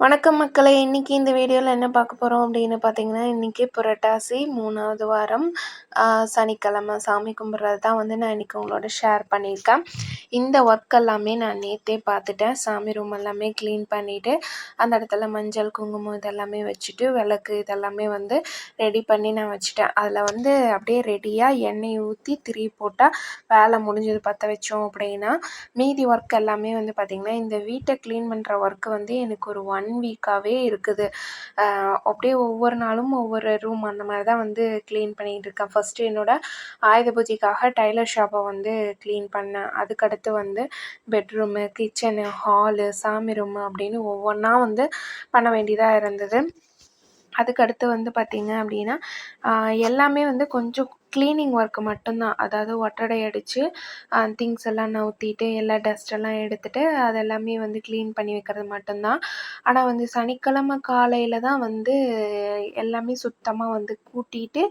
வணக்கம் மக்களை இன்றைக்கி இந்த வீடியோவில் என்ன பார்க்க போகிறோம் அப்படின்னு பார்த்தீங்கன்னா இன்றைக்கி புரட்டாசி மூணாவது வாரம். சனிக்கிழமை சாமி கும்பிட்றது தான் வந்து நான் இன்றைக்கி உங்களோட ஷேர் பண்ணியிருக்கேன். இந்த ஒர்க் எல்லாமே நான் நேற்றே பார்த்துட்டேன். சாமி ரூம் எல்லாமே க்ளீன் பண்ணிவிட்டு அந்த இடத்துல மஞ்சள் குங்குமம் இதெல்லாமே வச்சுட்டு விளக்கு இதெல்லாமே வந்து ரெடி பண்ணி நான் வச்சுட்டேன். அதில் வந்து அப்படியே ரெடியாக எண்ணெய் ஊற்றி திரி போட்டால் வேலை முடிஞ்சது பற்ற வச்சோம் அப்படின்னா மீதி ஒர்க் எல்லாமே வந்து பார்த்திங்கன்னா இந்த வீட்டை க்ளீன் பண்ணுற ஒர்க்கு வந்து எனக்கு ஒரு ஒன் ஒன் வீக்காகவே இருக்குது அப்படியே ஒவ்வொரு நாளும் ஒவ்வொரு ரூம் அந்த மாதிரி தான் வந்து க்ளீன் பண்ணிகிட்டு இருக்கேன். ஃபஸ்ட்டு என்னோடய ஆயுத பூஜைக்காக டைலர் ஷாப்பை வந்து க்ளீன் பண்ணேன். அதுக்கடுத்து வந்து பெட்ரூமு கிச்சனு ஹாலு சாமி ரூமு அப்படின்னு ஒவ்வொன்றா வந்து பண்ண வேண்டியதாக இருந்தது. அதுக்கடுத்து வந்து பார்த்திங்க அப்படின்னா எல்லாமே வந்து கொஞ்சம் க்ளீனிங் ஒர்க்கு மட்டும்தான். அதாவது ஒட்டடை அடித்து திங்ஸ் எல்லாம் நவுத்திட்டு எல்லா டஸ்ட்டெல்லாம் எடுத்துட்டு அது எல்லாமே வந்து க்ளீன் பண்ணி வைக்கிறது மட்டும்தான். ஆனால் வந்து சனிக்கிழம காலையில் தான் வந்து எல்லாமே சுத்தமாக வந்து கூட்டிட்டு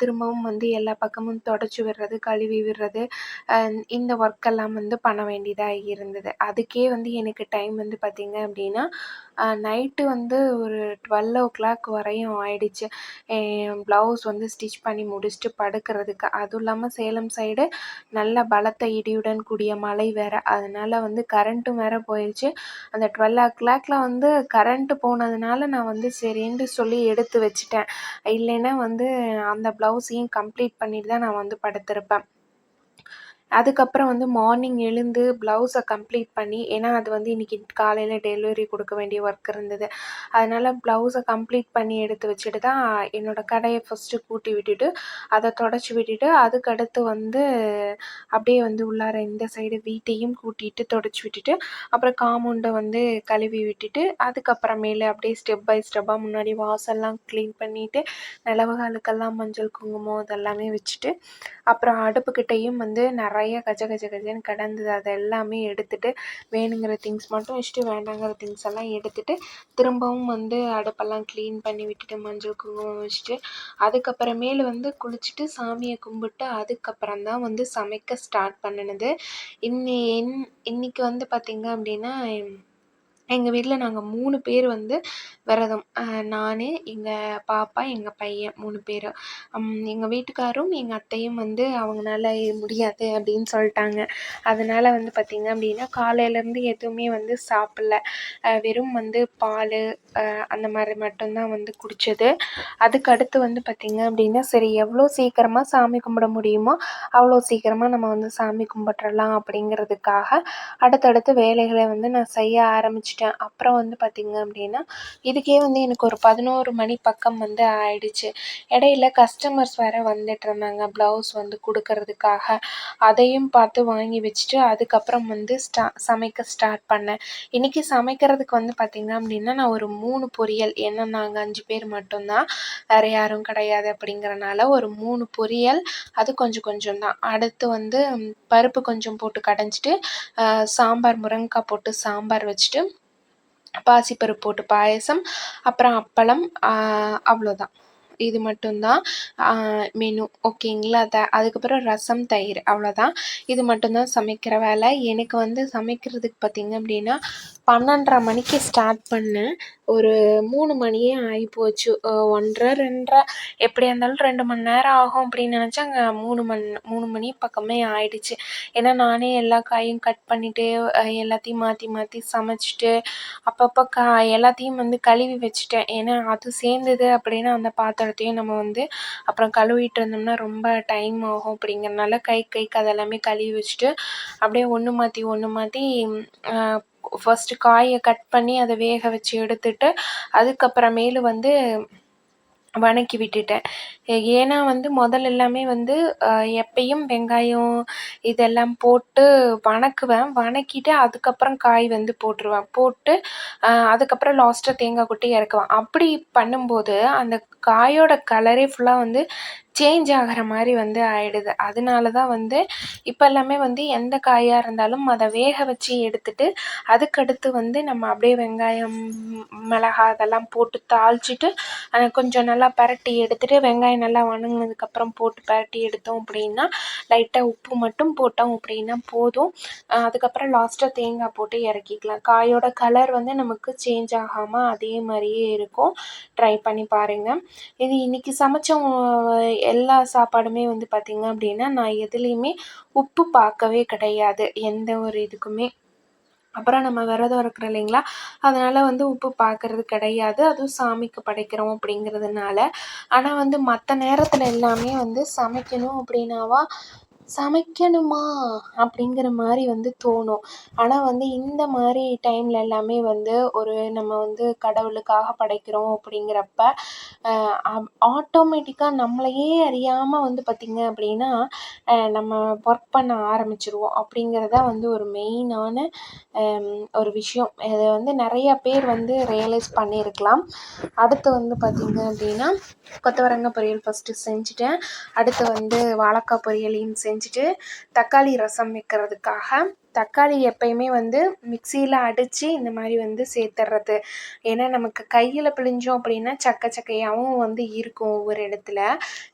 திரும்பவும் வந்து எல்லா பக்கமும் தொடச்சி விடுறது கழுவி விடுறது இந்த ஒர்க்கெல்லாம் வந்து பண்ண வேண்டியதாக இருந்தது. அதுக்கே வந்து எனக்கு டைம் வந்து பார்த்திங்க அப்படின்னா நைட்டு வந்து ஒரு டுவெல் ஓ கிளாக் வரையும் ஆயிடுச்சு. ப்ளவுஸ் வந்து ஸ்டிச் பண்ணி முடிச்சுட்டு படுக்கிறதுக்கு. அதுவும் இல்லாமல் சேலம் சைடு நல்ல பலத்த இடியுடன் கூடிய மழை வேறு. அதனால் வந்து கரண்ட்டும் வேறு போயிடுச்சு அந்த டுவெல் ஓ கிளாக்ல வந்து கரண்ட்டு போனதுனால நான் வந்து சரின்ட்டு சொல்லி எடுத்து வச்சுட்டேன். இல்லைன்னா வந்து அந்த ப்ளவுஸையும் கம்ப்ளீட் பண்ணிட்டு தான் நான் வந்து படுத்திருப்பேன். அதுக்கப்புறம் வந்து மார்னிங் எழுந்து ப்ளவுஸை கம்ப்ளீட் பண்ணி ஏன்னா அது வந்து இன்றைக்கி காலையில் டெலிவரி கொடுக்க வேண்டிய ஒர்க் இருந்தது. அதனால் ப்ளவுஸை கம்ப்ளீட் பண்ணி எடுத்து வச்சுட்டு தான் என்னோடய கடையை ஃபஸ்ட்டு கூட்டி விட்டுட்டு அதை தொடச்சி விட்டுட்டு அதுக்கடுத்து வந்து அப்படியே வந்து உள்ளார இந்த சைடு வீட்டையும் கூட்டிட்டு தொடச்சி விட்டுட்டு அப்புறம் காம்பவுண்டை வந்து கழுவி விட்டுட்டு அதுக்கப்புறமேலு அப்படியே ஸ்டெப் பை ஸ்டெப்பாக முன்னாடி வாசல்லாம் க்ளீன் பண்ணிவிட்டு நிலவுகளுக்கெல்லாம் மஞ்சள் குங்குமம் இதெல்லாமே வச்சுட்டு அப்புறம் அடுப்புக்கிட்டேயும் வந்து நிறைய கஜ கஜ கஜன்னு கிடந்தது. அதை எல்லாமே எடுத்துட்டு வேணுங்கிற திங்ஸ் மட்டும் வச்சுட்டு வேண்டாங்கிற திங்ஸ் எல்லாம் எடுத்துகிட்டு திரும்பவும் வந்து அடுப்பெல்லாம் க்ளீன் பண்ணி விட்டுட்டு மஞ்சள் குங்குமம் வச்சுட்டு அதுக்கப்புறமேலு வந்து குளிச்சுட்டு சாமியை கும்பிட்டு அதுக்கப்புறம் தான் வந்து சமைக்க ஸ்டார்ட் பண்ணினது. இன்னி இன்றைக்கி வந்து பார்த்திங்க அப்படின்னா எங்கள் வீட்டில் நாங்கள் மூணு பேர் வந்து விரதம். நான் எங்கள் பாப்பா எங்கள் பையன் மூணு பேர். எங்கள் வீட்டுக்காரும் எங்கள் அத்தையும் வந்து அவங்கனால முடியாது அப்படின்னு சொல்லிட்டாங்க. அதனால் வந்து பார்த்திங்க அப்படின்னா காலையிலேருந்து எதுவுமே வந்து சாப்பிட்ல. வெறும் வந்து பால் அந்த மாதிரி மட்டும்தான் வந்து குடித்தது அதுக்கு அடுத்து வந்து பார்த்திங்க அப்படின்னா சரி எவ்வளோ சீக்கிரமாக சாமி கும்பிட முடியுமோ அவ்வளோ சீக்கிரமாக நம்ம வந்து சாமி கும்பிட்றலாம் அப்படிங்கிறதுக்காக அடுத்தடுத்து வேலைகளை வந்து நான் செய்ய ஆரம்பிச்சு முடிச்சிட்டேன். அப்புறம் வந்து பார்த்திங்க அப்படின்னா இதுக்கே வந்து எனக்கு ஒரு பதினோரு மணி பக்கம் வந்து ஆயிடுச்சு. இடையில கஸ்டமர்ஸ் வேறு வந்துட்டு இருந்தாங்க. ப்ளவுஸ் வந்து கொடுக்கறதுக்காக. அதையும் பார்த்து வாங்கி வச்சுட்டு அதுக்கப்புறம் வந்து ஸ்டா சமைக்க ஸ்டார்ட் பண்ணேன். இன்றைக்கி சமைக்கிறதுக்கு வந்து பார்த்திங்க அப்படின்னா நான் ஒரு மூணு பொரியல் ஏன்னா நாங்கள் அஞ்சு பேர் மட்டும்தான். வேறு யாரும் கிடையாது அப்படிங்கிறனால ஒரு மூணு பொரியல் அது கொஞ்சம் கொஞ்சம் தான். அடுத்து வந்து பருப்பு கொஞ்சம் போட்டு கடைஞ்சிட்டு சாம்பார் முருங்கைக்காய் போட்டு சாம்பார் வச்சுட்டு பாசிப்பருப்பு போட்டு பாயசம் அப்புறம் அப்பளம் அவ்வளோதான். இது மட்டும்தான் மெனு ஓகேங்களா த அதுக்கப்புறம் ரசம் தயிர். அவ்வளோதான். இது மட்டும்தான் சமைக்கிற வேலை. எனக்கு வந்து சமைக்கிறதுக்கு பார்த்திங்க அப்படின்னா பன்னெண்டரை மணிக்கு ஸ்டார்ட் பண்ணேன் ஒரு மூணு மணியே ஆகிப்போச்சு. ஒன்றரை ரெண்டரை. எப்படியா இருந்தாலும் ரெண்டு மணி நேரம் ஆகும் அப்படின்னு நினச்சா அங்கே மூணு மணி மூணு மணி பக்கமே ஆயிடுச்சு. ஏன்னா நானே எல்லா காயும் கட் பண்ணிவிட்டு எல்லாத்தையும் மாற்றி மாற்றி சமைச்சிட்டு அப்பப்போ கா எல்லாத்தையும் வந்து கழுவி வச்சுட்டேன். ஏன்னா அது சேர்ந்தது அப்படின்னா அந்த பாத்திரம் பாத்திரத்தையும் நம்ம வந்து அப்புறம் கழுவிட்டு இருந்தோம்னா ரொம்ப டைம் ஆகும் அப்படிங்கிறனால கை கைக்கு அதெல்லாமே கழுவி வச்சுட்டு அப்படியே ஒன்று மாற்றி ஒன்று மாற்றி ஃபஸ்ட்டு காயை கட் பண்ணி அதை வேக வச்சு எடுத்துட்டு அதுக்கப்புறமேலு வந்து வணக்கி விட்டுட்டேன். ஏன்னா வந்து முதல்ல எல்லாமே வந்து எப்பயும் வெங்காயம் இதெல்லாம் போட்டு வணக்குவேன். வணக்கிட்டு அதுக்கப்புறம் காய் வந்து போட்டுருவேன். போட்டு அதுக்கப்புறம் லாஸ்ட்டாக தேங்காய் கொட்டி இறக்குவேன். அப்படி பண்ணும்போது அந்த காயோட கலரே ஃபுல்லாக வந்து சேஞ்ச் ஆகிற மாதிரி வந்து ஆகிடுது அதனால தான் வந்து இப்போ எல்லாமே வந்து எந்த காயாக இருந்தாலும் அதை வேக வச்சு எடுத்துட்டு அதுக்கடுத்து வந்து நம்ம அப்படியே வெங்காயம் மிளகா அதெல்லாம் போட்டு தாளிச்சிட்டு கொஞ்சம் நல்லா பரட்டி எடுத்துட்டு வெங்காயம் நல்லா வணங்கினதுக்கப்புறம் போட்டு பரட்டி எடுத்தோம் அப்படின்னா லைட்டாக உப்பு மட்டும் போட்டோம் அப்படின்னா போதும். அதுக்கப்புறம் லாஸ்ட்டாக தேங்காய் போட்டு இறக்கிக்கலாம். காயோட கலர் வந்து நமக்கு சேஞ்ச் ஆகாமல் அதே மாதிரியே இருக்கும். ட்ரை பண்ணி பாருங்கள் இது இன்றைக்கி சமைச்ச எல்லா சாப்பாடுமே வந்து பார்த்திங்க அப்படின்னா நான் எதுலேயுமே உப்பு பார்க்கவே கிடையாது. எந்த ஒரு இதுக்குமே. அப்புறம் நம்ம விரதம் இருக்கிறோம் இல்லைங்களா? அதனால் வந்து உப்பு பார்க்கறது கிடையாது. அதுவும் சாமிக்கு படைக்கிறோம் அப்படிங்கிறதுனால. ஆனால் வந்து மற்ற நேரத்தில் எல்லாமே வந்து சமைக்கணும் அப்படின்னாவா சமைக்கணுமா? அப்படிங்கிற மாதிரி வந்து தோணும். ஆனால் வந்து இந்த மாதிரி டைமில் எல்லாமே வந்து ஒரு நம்ம வந்து கடவுளுக்காக படைக்கிறோம் அப்படிங்கிறப்ப ஆட்டோமேட்டிக்காக நம்மளையே அறியாமல் வந்து பார்த்திங்க அப்படின்னா நம்ம ஒர்க் பண்ண ஆரம்பிச்சிருவோம். அப்படிங்கிறது தான் வந்து ஒரு மெயினான ஒரு விஷயம். இதை வந்து நிறையா பேர் வந்து ரியலைஸ் பண்ணியிருக்கலாம் அடுத்து வந்து பார்த்திங்க அப்படின்னா கொத்தவரங்காய் பொரியல் ஃபஸ்ட்டு செஞ்சுட்டேன். அடுத்து வந்து வாழைக்காய் பொரியலையும் செஞ்சுட்டு தக்காளி ரசம் வைக்கிறதுக்காக. தக்காளி எப்பயுமே வந்து மிக்சியில் அடித்து இந்த மாதிரி வந்து சேர்த்துறது. ஏன்னா நமக்கு கையில் பிழிஞ்சோம் அப்படின்னா சக்க சக்கையாகவும் வந்து இருக்கும் ஒவ்வொரு இடத்துல.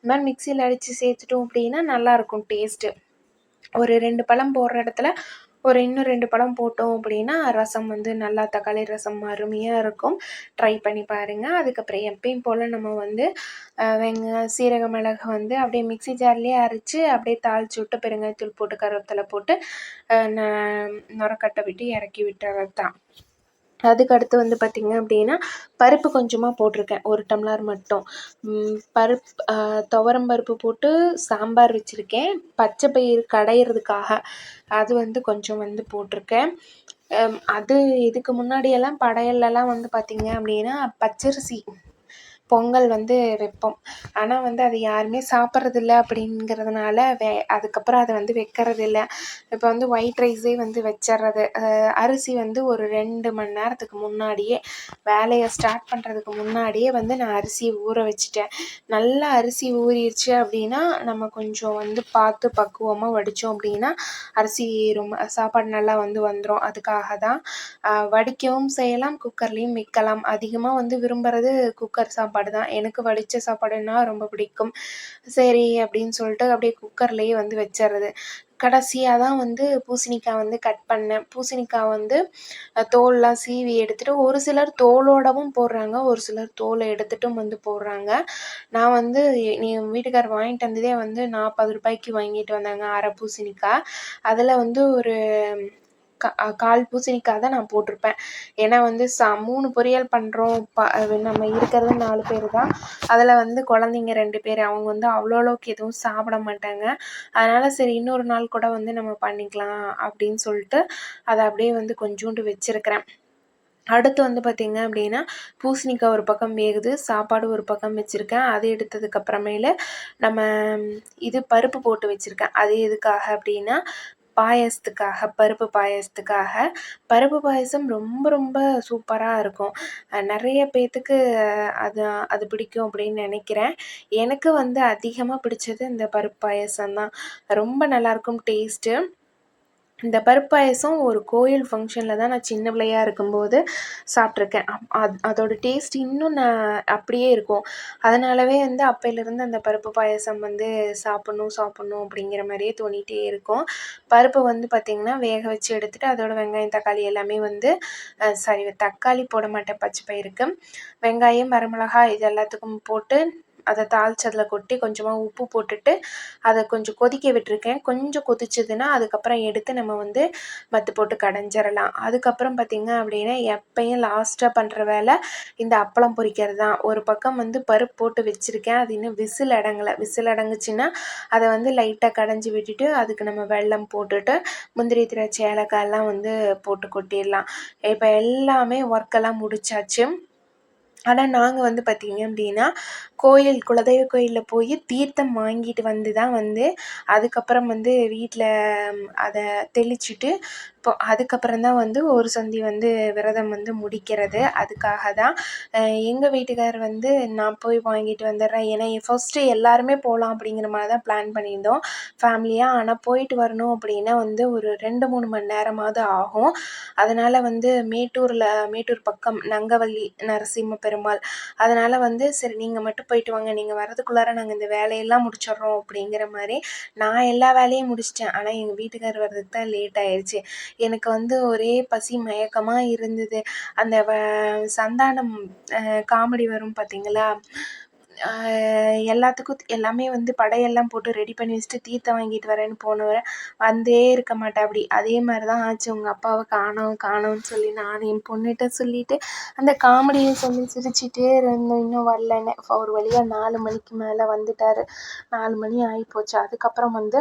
இந்த மாதிரி மிக்சியில் அடித்து சேர்த்துட்டோம் அப்படின்னா நல்லாயிருக்கும் டேஸ்ட்டு. ஒரு ரெண்டு பழம் போடுற இடத்துல ஒரு இன்னும் ரெண்டு படம் போட்டோம் அப்படின்னா ரசம் வந்து நல்லா தக்காளி ரசம் அருமையாக இருக்கும். ட்ரை பண்ணி பாருங்கள் அதுக்கப்புறம் எப்பயும் போல் நம்ம வந்து வெங்காயம் சீரக மிளகு வந்து அப்படியே மிக்ஸி ஜார்லேயே அரைச்சி அப்படியே தாளித்து விட்டு பெருங்காயத்தூள் போட்டு கருவேப்பிலை போட்டு ந நுரக்கட்டை விட்டு இறக்கி விட்டுறது தான் அதுக்கு அடுத்து வந்து பார்த்திங்க அப்படின்னா பருப்பு கொஞ்சமாக போட்டிருக்கேன். ஒரு டம்ளர் மட்டும். பருப்பு துவரம் பருப்பு போட்டு சாம்பார் வச்சுருக்கேன். பச்சை பயிறு கடையிறதுக்காக அது வந்து கொஞ்சம் வந்து போட்டிருக்கேன். அது இதுக்கு முன்னாடியெல்லாம் படையல்லலாம் வந்து பார்த்திங்க அப்படின்னா பச்சரிசி. பொங்கல் வந்து வைப்போம். ஆனால் வந்து அது யாருமே சாப்பிட்றதில்ல அப்படிங்கிறதுனால வே அதுக்கப்புறம் அதை வந்து வைக்கிறதில்ல. இப்போ வந்து ஒயிட் ரைஸே வந்து வச்சிட்றது. அரிசி வந்து ஒரு ரெண்டு மணி நேரத்துக்கு முன்னாடியே வேலையை ஸ்டார்ட் பண்ணுறதுக்கு முன்னாடியே வந்து நான் அரிசியை ஊற வச்சுட்டேன். நல்லா அரிசி ஊறிடுச்சு அப்படின்னா நம்ம கொஞ்சம் வந்து பார்த்து பக்குவமாக வடித்தோம் அப்படின்னா அரிசி ரொம்ப சாப்பாடு நல்லா வந்து வந்துடும் அதுக்காக தான் வடிக்கவும் செய்யலாம் குக்கர்லேயும் வைக்கலாம். அதிகமாக வந்து விரும்புகிறது குக்கர் சாப்பாடு சாப்பாடு தான் எனக்கு வடித்த சாப்பாடுன்னா ரொம்ப பிடிக்கும். சரி அப்படின்னு சொல்லிட்டு அப்படியே குக்கர்லேயே வந்து வச்சிடுறது கடைசியாக தான் வந்து பூசணிக்காய் வந்து கட் பண்ணேன். பூசணிக்காய் வந்து தோல்லாம் சீவி எடுத்துகிட்டு ஒரு சிலர் தோலோடவும் போடுறாங்க ஒரு சிலர் தோலை எடுத்துட்டும் வந்து போடுறாங்க. நான் வந்து நீ வீட்டுக்கார் வாங்கிட்டு வந்ததே வந்து நாற்பது ரூபாய்க்கு வாங்கிட்டு வந்தாங்க அரை பூசணிக்காய். அதில் வந்து ஒரு கால் பூசணிக்காய் தான் நான் போட்டிருப்பேன். ஏன்னா வந்து சா மூணு பொரியல் பண்ணுறோம் ப நம்ம இருக்கிறது நாலு பேர் தான். அதில் வந்து குழந்தைங்க ரெண்டு பேர். அவங்க வந்து அவ்வளோ அளவுக்கு எதுவும் சாப்பிட மாட்டாங்க. அதனால் சரி இன்னொரு நாள் கூட வந்து நம்ம பண்ணிக்கலாம் அப்படின்னு சொல்லிட்டு அதை அப்படியே வந்து கொஞ்சோண்டு வச்சுருக்கிறேன். அடுத்து வந்து பார்த்திங்க அப்படின்னா பூசணிக்காய் ஒரு பக்கம் வேகுது சாப்பாடு ஒரு பக்கம் வச்சுருக்கேன். அது எடுத்ததுக்கப்புறமேலு நம்ம இது பருப்பு போட்டு வச்சுருக்கேன். அது எதுக்காக அப்படின்னா பாயசத்துக்காக பருப்பு பாயசத்துக்காக. பருப்பு பாயசம் ரொம்ப ரொம்ப சூப்பராக இருக்கும். நிறைய பேர்த்துக்கு அது அது பிடிக்கும் அப்படின்னு நினைக்கிறேன். எனக்கு வந்து அதிகமாக பிடிச்சது இந்த பருப்பு பாயசம் தான் ரொம்ப நல்லாயிருக்கும் டேஸ்ட்டு. இந்த பருப்பு பாயசம் ஒரு கோயில் ஃபங்க்ஷனில் தான் நான் சின்ன பிள்ளையா இருக்கும்போது சாப்பிட்ருக்கேன் அது அதோட டேஸ்ட் இன்னும் நான் அப்படியே இருக்கும். அதனாலவே வந்து அப்போலேருந்து அந்த பருப்பு பாயசம் வந்து சாப்பிட்ணும் சாப்பிட்ணும் அப்படிங்கிற மாதிரியே தோணிகிட்டே இருக்கும். பருப்பு வந்து பார்த்திங்கன்னா வேக வச்சு எடுத்துகிட்டு அதோட வெங்காயம் தக்காளி எல்லாமே வந்து சாரி தக்காளி போட மாட்டேன் பச்சை பயிருக்கு வெங்காயம் வரமிளகாய் இது எல்லாத்துக்கும் போட்டு அதை தாளிச்சதில் கொட்டி கொஞ்சமாக உப்பு போட்டுட்டு அதை கொஞ்சம் கொதிக்க விட்டுருக்கேன். கொஞ்சம் கொதிச்சதுன்னா அதுக்கப்புறம் எடுத்து நம்ம வந்து மத்து போட்டு கடைஞ்சிடலாம் அதுக்கப்புறம் பார்த்திங்க அப்படின்னா எப்பயும் லாஸ்ட்டாக பண்ணுற வேலை இந்த அப்பளம் பொரிக்கிறது தான். ஒரு பக்கம் வந்து பருப்பு போட்டு வச்சுருக்கேன். அது இன்னும் விசில் அடங்கலை. விசில் அடங்குச்சுன்னா அதை வந்து லைட்டாக கடைஞ்சி விட்டுட்டு அதுக்கு நம்ம வெள்ளம் போட்டுட்டு முந்திரி திராட்சை ஏலக்காயெல்லாம் வந்து போட்டு கொட்டிடலாம். இப்போ எல்லாமே ஒர்க்கெல்லாம் முடிச்சாச்சு. ஆனால் நாங்கள் வந்து பார்த்திங்க அப்படின்னா கோயில் குலதெய்வ கோயிலில் போய் தீர்த்தம் வாங்கிட்டு வந்து தான் வந்து அதுக்கப்புறம் வந்து வீட்டில் அதை தெளிச்சுட்டு இப்போ அதுக்கப்புறம் தான் வந்து ஒரு சந்தி வந்து விரதம் வந்து முடிக்கிறது. அதுக்காக தான் எங்கள் வீட்டுக்கார் வந்து நான் போய் வாங்கிட்டு வந்துடுறேன். ஏன்னா ஃபஸ்ட்டு எல்லாருமே போகலாம் அப்படிங்கிற மாதிரி தான் பிளான் பண்ணியிருந்தோம். ஃபேமிலியாக ஆனால் போயிட்டு வரணும் அப்படின்னா வந்து ஒரு ரெண்டு மூணு மணி நேரமாவது ஆகும். அதனால் வந்து மேட்டூரில் மேட்டூர் பக்கம் நங்கவல்லி நரசிம்ம பெருமாள். அதனால் வந்து சரி நீங்கள் மட்டும் போயிட்டு வாங்க. நீங்கள் வரதுக்குள்ளார நாங்கள் இந்த வேலையெல்லாம் முடிச்சிடுறோம் அப்படிங்கிற மாதிரி நான் எல்லா வேலையும் முடிச்சிட்டேன். ஆனால் எங்கள் வீட்டுக்கார் வர்றதுக்கு தான் லேட் ஆயிடுச்சு எனக்கு வந்து ஒரே பசி மயக்கமாக இருந்தது. அந்த வ சந்தானம் காமெடி வரும் பார்த்தீங்களா எல்லாத்துக்கும் எல்லாமே வந்து படையெல்லாம் போட்டு ரெடி பண்ணி வச்சுட்டு தீர்த்தம் வாங்கிட்டு வரேன்னு போனவர் வந்தே இருக்க மாட்டாப்படி அதே மாதிரி தான் ஆச்சு. உங்கள் அப்பாவை காணோம் காணோம்னு சொல்லி நான் என் பொண்ணுகிட்ட சொல்லிவிட்டு அந்த காமெடியை சொல்லி சிரிச்சிட்டே இருந்தோம். இன்னும் வரலன்னு. ஒரு வழியாக நாலு மணிக்கு மேலே வந்துட்டார். நாலு மணி ஆகிப்போச்சு அதுக்கப்புறம் வந்து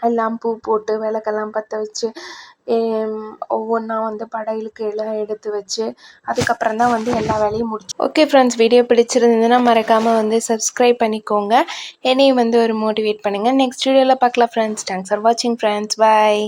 எல்லாம் பூ போட்டு விளக்கெல்லாம் பற்ற வச்சு ஒவ்வொன்றா வந்து படையலுக்கு எல்லாம் எடுத்து வச்சு அதுக்கப்புறம் தான் வந்து எல்லா வேலையும் முடிச்சு ஓகே ஃப்ரெண்ட்ஸ் வீடியோ பிடிச்சிருந்ததுன்னா மறக்காமல் வந்து சப்ஸ்கிரைப் பண்ணிக்கோங்க. என்னையும் வந்து ஒரு மோட்டிவேட் பண்ணுங்கள் நெக்ஸ்ட் வீடியோவில் பார்க்கலாம் ஃப்ரெண்ட்ஸ் தேங்க்ஸ் ஃபார் வாட்சிங் ஃப்ரெண்ட்ஸ் பாய்